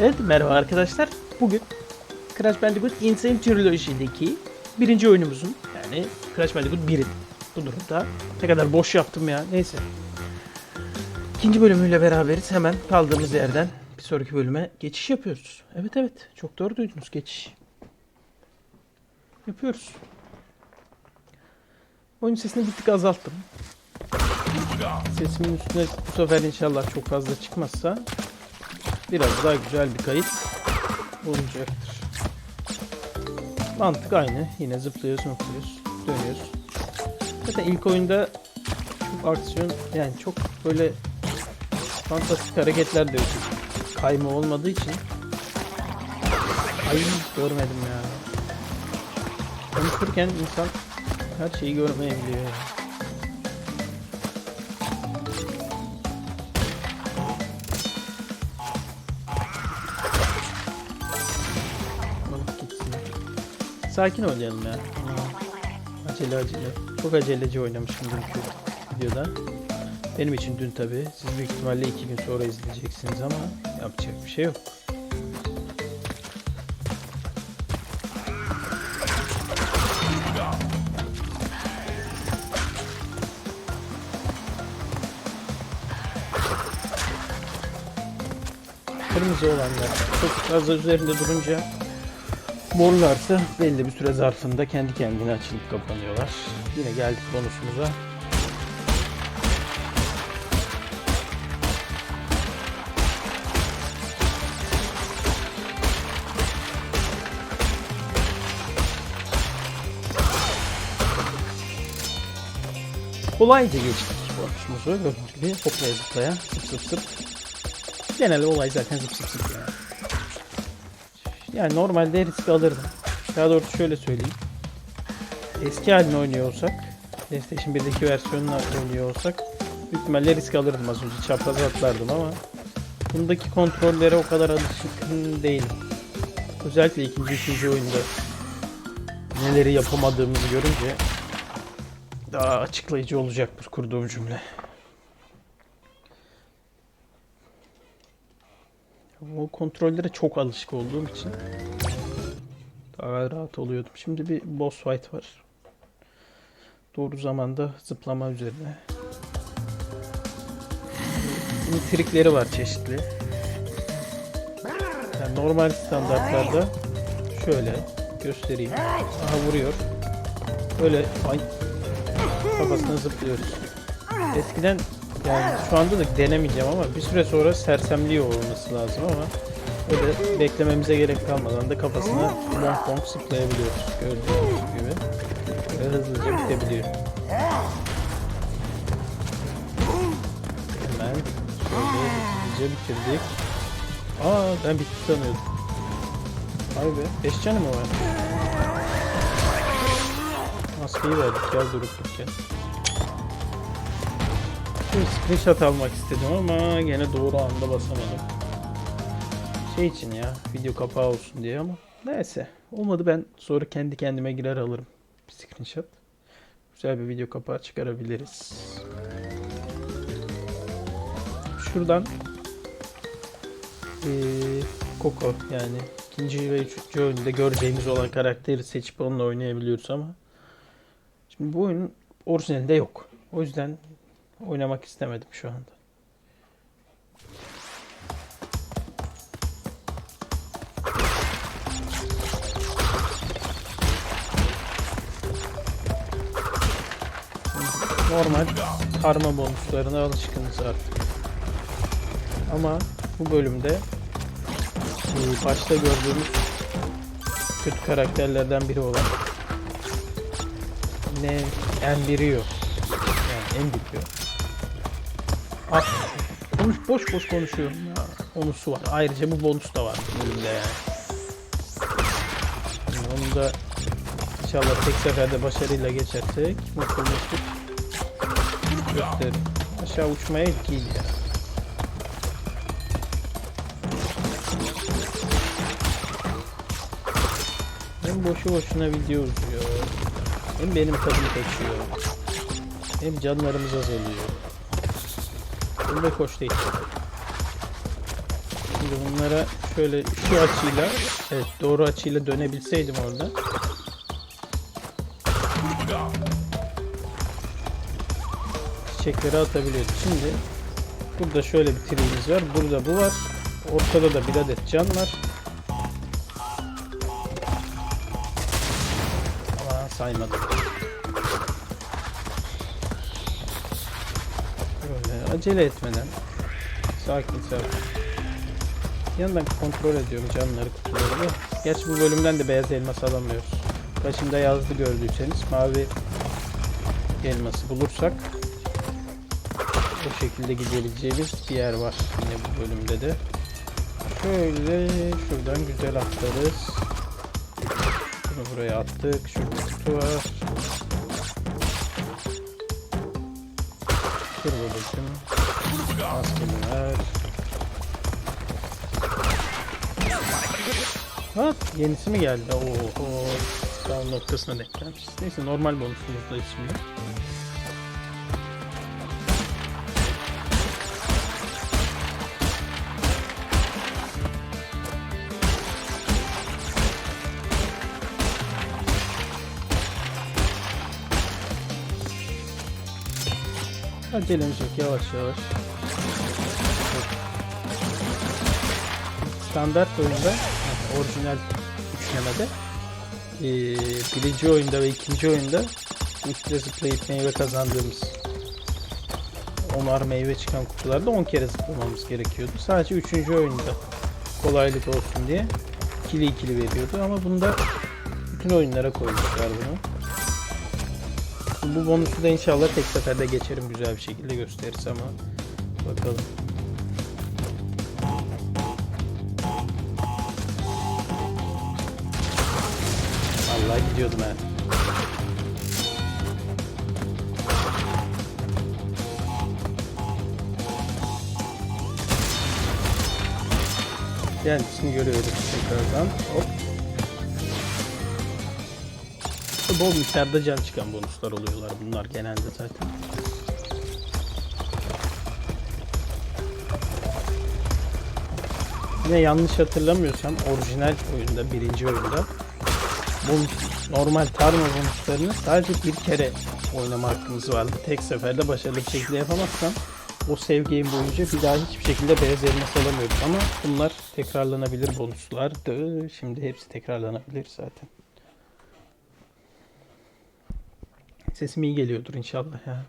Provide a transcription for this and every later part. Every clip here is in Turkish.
Evet merhaba arkadaşlar. Bugün Crash Bandicoot Insane Trilogy'deki birinci oyunumuzun yani Crash Bandicoot 1'in bu durumda ne kadar boş yaptım ya neyse. İkinci bölümüyle beraberiz. Hemen kaldığımız yerden bir sonraki bölüme geçiş yapıyoruz. Evet evet çok doğru duydunuz geçiş. Yapıyoruz. Oyun sesini bir tık azalttım. Sesimin üstüne bu sefer inşallah çok fazla çıkmazsa biraz daha güzel bir kayıt olacaktır. Mantık aynı. Yine zıplıyoruz, zıplıyoruz, dönüyoruz. Zaten ilk oyunda çok aksiyon yani çok böyle fantastik hareketler de yok. Kayma olmadığı için Ay görmedim ya. Konuşurken insan her şeyi görmeyebiliyor. ya. Sakin oynayalım ya. Acele acele. Çok aceleci oynamışım dünkü videoda. Benim için dün tabi. Siz büyük ihtimalle iki gün sonra izleyeceksiniz ama yapacak bir şey yok. Kırmızı olanlar çok fazla üzerinde durunca morlarsa belli bir süre zarfında kendi kendine açılıp kapanıyorlar. Yine geldik bonusumuza. Kolayca geçtik bonusumuzu. Gördüğünüz gibi hoplaya zıplaya zıp zıp zıp. Genel olay zaten zıp zıp zıp yani. Yani normalde risk alırdım. Daha doğrusu şöyle söyleyeyim. Eski halini oynuyor olsak, PlayStation 1'deki versiyonunu oynuyor olsak büyük ihtimalle risk alırdım az önce. Çapraz atlardım ama bundaki kontrollere o kadar alışkın değilim. Özellikle ikinci, üçüncü oyunda neleri yapamadığımızı görünce daha açıklayıcı olacaktır kurduğum cümle. O kontrollere çok alışık olduğum için daha rahat oluyordum. Şimdi bir boss fight var. Doğru zamanda zıplama üzerine. Bunun trikleri var çeşitli. Yani normal standartlarda şöyle göstereyim. Aha vuruyor. Böyle ay, kafasına zıplıyoruz. Eskiden yani şu anda da denemeyeceğim ama bir süre sonra sersemliyor olması lazım ama öyle beklememize gerek kalmadan da kafasına bonk bonk zıplayabiliyoruz. Gördüğünüz gibi. Ve hızlıca bitebiliyor. Hemen şöyle hızlıca bitirdik. Aa ben bitti sanıyordum. Vay be 5 canı mı var? Maskeyi verdik ya durup dururken. Bir screenshot almak istedim ama gene doğru anda basamadım. Şey için ya video kapağı olsun diye ama neyse olmadı ben sonra kendi kendime girer alırım bir screenshot. Güzel bir video kapağı çıkarabiliriz. Şuradan eee Coco yani ikinci ve üçüncü oyunda göreceğimiz olan karakteri seçip onunla oynayabiliyoruz ama şimdi bu oyunun orijinalinde yok. O yüzden oynamak istemedim şu anda. Normal karma bonuslarına alışkınız artık. Ama bu bölümde e, başta gördüğümüz kötü karakterlerden biri olan ne Envirio yani Envirio At. Konuş boş boş konuşuyorum ya. Bonusu var. Ayrıca bu bonus da var bölümde yani. Onu da inşallah tek seferde başarıyla geçersek mutlu mesut gösteririm. Aşağı uçmaya değil ya. Hem boşu boşuna video uzuyor. Hem benim tadım kaçıyor. Hem canlarımız azalıyor. Bu da hoş değil. Şimdi bunlara şöyle şu açıyla, evet doğru açıyla dönebilseydim orada. Çiçekleri atabiliyordum. Şimdi burada şöyle bir triğimiz var. Burada bu var. Ortada da bir adet can var. Ama saymadım. Acele etmeden sakin sakin. Yandan kontrol ediyorum canları kutuları. Gerçi bu bölümden de beyaz elmas alamıyoruz. Başında yazdı gördüyseniz mavi elması bulursak bu şekilde gidebileceğimiz bir yer var yine bu bölümde de. Şöyle şuradan güzel atlarız. Bunu buraya attık. Şurada kutu var. Ha, yenisi mi geldi? Oo. Sağ noktasına denk gelmiş. Neyse normal bonusumuzdayız şimdi. Acelemiz yok yavaş yavaş. Standart oyunda, orijinal üçlemede eee, birinci oyunda ve ikinci oyunda üstte zıplayıp meyve kazandığımız onar meyve çıkan kutularda 10 kere zıplamamız gerekiyordu. Sadece üçüncü oyunda kolaylık olsun diye ikili ikili veriyordu ama bunda bütün oyunlara koymuşlar bunu. Bu bonusu da inşallah tek seferde geçerim güzel bir şekilde gösterirse ama bakalım. Vallahi gidiyordum ha. Kendisini görüyoruz tekrardan. Hop. Bol miktarda can çıkan bonuslar oluyorlar bunlar genelde zaten. Yine yanlış hatırlamıyorsam orijinal oyunda, birinci oyunda bonus, normal tarma bonuslarını sadece bir kere oynama hakkımız vardı. Tek seferde başarılı bir şekilde yapamazsam o save boyunca bir daha hiçbir şekilde beyaz alamıyoruz. Ama bunlar tekrarlanabilir bonuslardı. Şimdi hepsi tekrarlanabilir zaten. Sesim iyi geliyordur inşallah ya.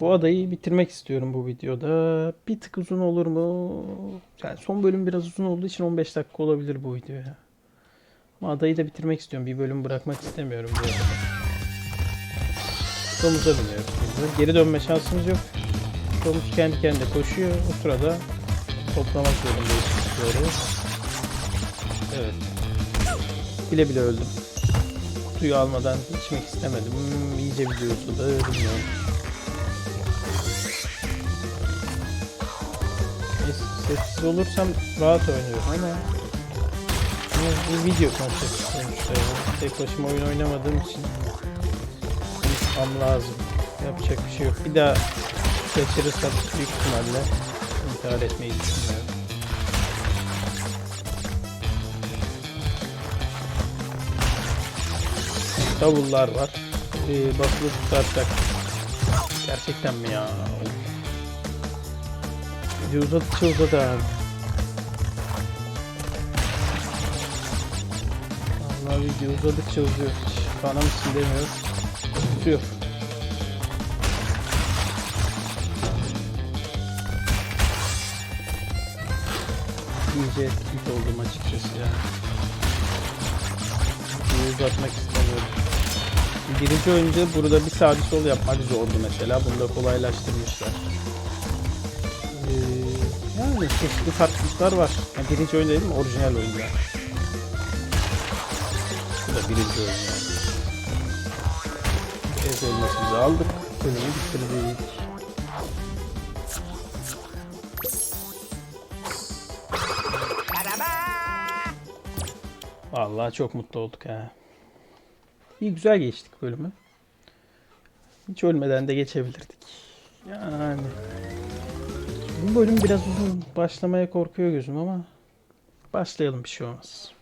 Bu adayı bitirmek istiyorum bu videoda. Bir tık uzun olur mu? Yani son bölüm biraz uzun olduğu için 15 dakika olabilir bu video ya. Ama adayı da bitirmek istiyorum. Bir bölüm bırakmak istemiyorum bu arada. Domuza biniyoruz. Geri dönme şansımız yok. Domuz kendi kendine koşuyor. O sırada toplamak zorundayız kutuları. Evet. Bile bile öldüm. Kutuyu almadan içmek istemedim. Hmm, iyice videosu da bilmiyorum. Ses- Sessiz olursam rahat oynuyorum ama ama bu video konsepti sonuçta ya. Tek başıma oyun oynamadığım için Tam lazım. Yapacak bir şey yok. Bir daha kaçırırsam büyük ihtimalle intihar etmeyi düşünmüyorum. Davullar var. Ee, basılı tutarsak. Gerçekten mi ya? Video uzadı abi. Vallahi video uzadıkça uzuyor. Hiç bana mısın demiyor. Tutuyor. İyice tilt oldum açıkçası ya. Videoyu uzatmak istemiyorum. Birinci oyunda burada bir sağ bir sol yapmak zordu mesela. Bunu da kolaylaştırmışlar. Ee, yani çeşitli farklılıklar var. Yani birinci oyun dedim orijinal oyunda. Bu da birinci oyun yani. Evet elmasımızı aldık. Bölümü bitirdik. Vallahi çok mutlu olduk ha. İyi güzel geçtik bölümü. Hiç ölmeden de geçebilirdik. Yani Bu bölüm biraz uzun başlamaya korkuyor gözüm ama başlayalım bir şey olmaz.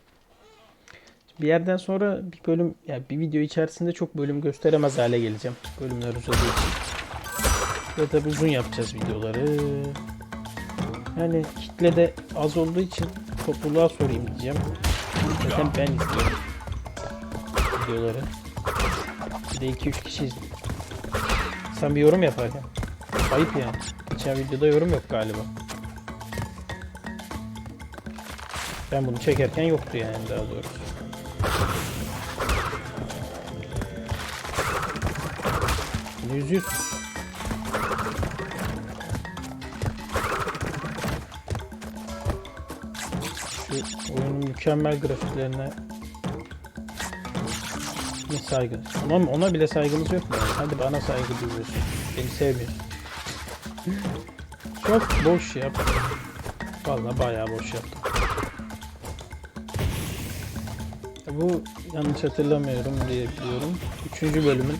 Bir yerden sonra bir bölüm yani bir video içerisinde çok bölüm gösteremez hale geleceğim. Bölümler uzadığı için. Ve tabi uzun yapacağız videoları. Yani kitle de az olduğu için topluluğa sorayım diyeceğim. Zaten ben izliyorum videoları. Bir de 2-3 kişi izliyor. Sen bir yorum yaparken. Ayıp yani. Geçen videoda yorum yok galiba. Ben bunu çekerken yoktu yani daha doğrusu. Yüzüyorsun. Şu oyunun mükemmel grafiklerine ne saygı. Ona, ona bile saygımız yok mu? Hadi bana saygı duyuyorsun. Beni sevmiyorsun. Çok boş yap. Vallahi bayağı boş yaptım. Bu yanlış hatırlamıyorum diye biliyorum. Üçüncü bölümün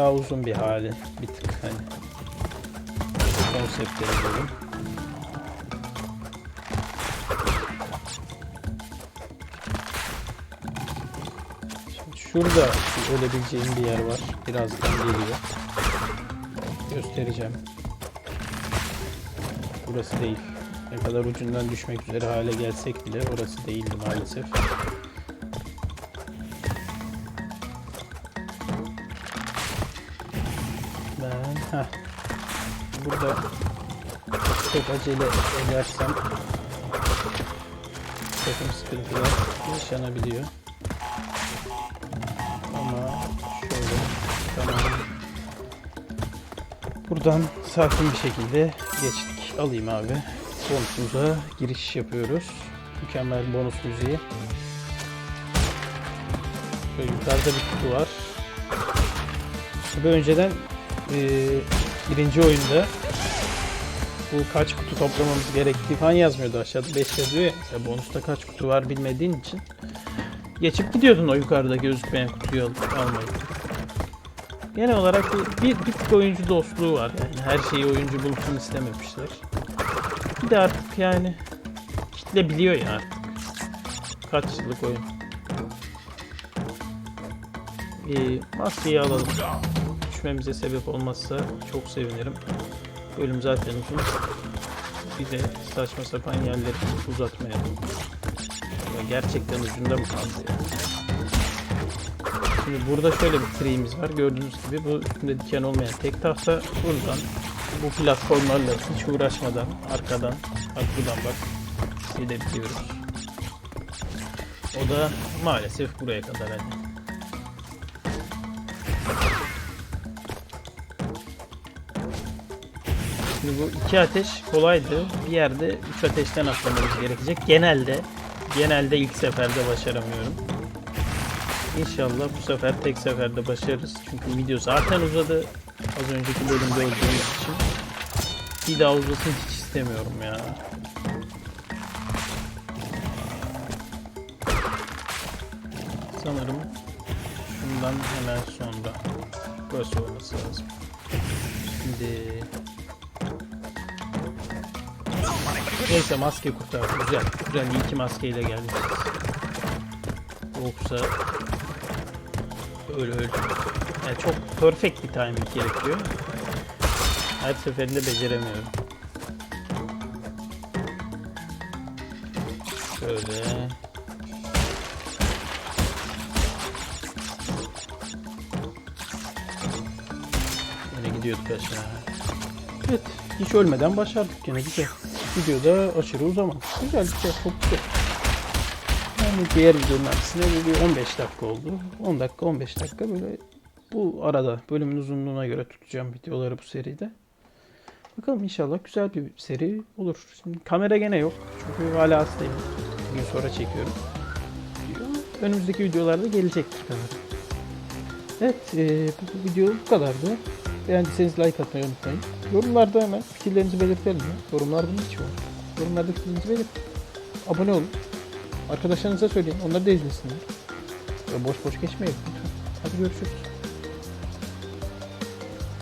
daha uzun bir hali. Bir tık hani. Konseptleri bölüm. Şurada ölebileceğim bir yer var. Birazdan geliyor. Göstereceğim. Burası değil. Ne kadar ucundan düşmek üzere hale gelsek bile orası değildi maalesef. Ben heh. Burada çok acele edersem takım sıkıntılar yaşanabiliyor. Ama şöyle tamam. Buradan sakin bir şekilde geçtik. Alayım abi. Bonusumuza giriş yapıyoruz. Mükemmel bonus müziği. Böyle yukarıda bir kutu var. Tabii önceden eee, birinci oyunda bu kaç kutu toplamamız gerektiği falan yazmıyordu aşağıda 5 yazıyor ya. Mesela bonusta kaç kutu var bilmediğin için geçip gidiyordun o yukarıda gözükmeyen kutuyu alıp almayı. Genel olarak bir, bir, tık oyuncu dostluğu var yani her şeyi oyuncu bulsun istememişler. Bir de artık yani kitle biliyor ya artık. Kaç yıllık oyun. Ee, maskeyi alalım. Düşmemize sebep olmazsa çok sevinirim. Bölüm zaten uzun. Bir de saçma sapan yerleri uzatmayalım. Ya gerçekten ucunda mı kaldı ya? Şimdi burada şöyle bir tree'imiz var. Gördüğünüz gibi bu üstünde diken olmayan tek tahta. Buradan bu platformlarla hiç uğraşmadan arkadan bak buradan bak gidebiliyoruz. O da maalesef buraya kadar hani. Şimdi bu iki ateş kolaydı. Bir yerde üç ateşten atlamamız gerekecek. Genelde genelde ilk seferde başaramıyorum. İnşallah bu sefer tek seferde başarırız. Çünkü video zaten uzadı. Az önceki bölümde olduğumuz için. Bir daha uzasın hiç istemiyorum ya. Sanırım şundan hemen sonra. Burası olması lazım. Şimdi Neyse maske kurtardı. Güzel. Güzel. İyi ki maskeyle geldik. Yoksa öyle öyle. Yani çok perfect bir timing gerekiyor. Her seferinde beceremiyorum. Şöyle. Yine gidiyorduk aşağı. Evet. Hiç ölmeden başardık gene güzel. Videoda aşırı uzamaz. Güzel güzel çok güzel. Yani diğer videonun aksine bu bir 15 dakika oldu. 10 dakika 15 dakika böyle bu arada bölümün uzunluğuna göre tutacağım videoları bu seride. Bakalım inşallah güzel bir seri olur. Şimdi kamera gene yok. Çünkü hala hastayım. Bugün sonra çekiyorum. Önümüzdeki videolarda gelecektir kamera. Evet e, bu, bu video bu kadardı. Beğendiyseniz like atmayı unutmayın. Yorumlarda hemen fikirlerinizi belirtelim ya. Yorumlar bunun için var. Yorumlarda fikirlerinizi belirtin. Abone olun. Arkadaşlarınıza söyleyin. Onlar da izlesinler. Böyle boş boş geçmeyin. Hadi görüşürüz.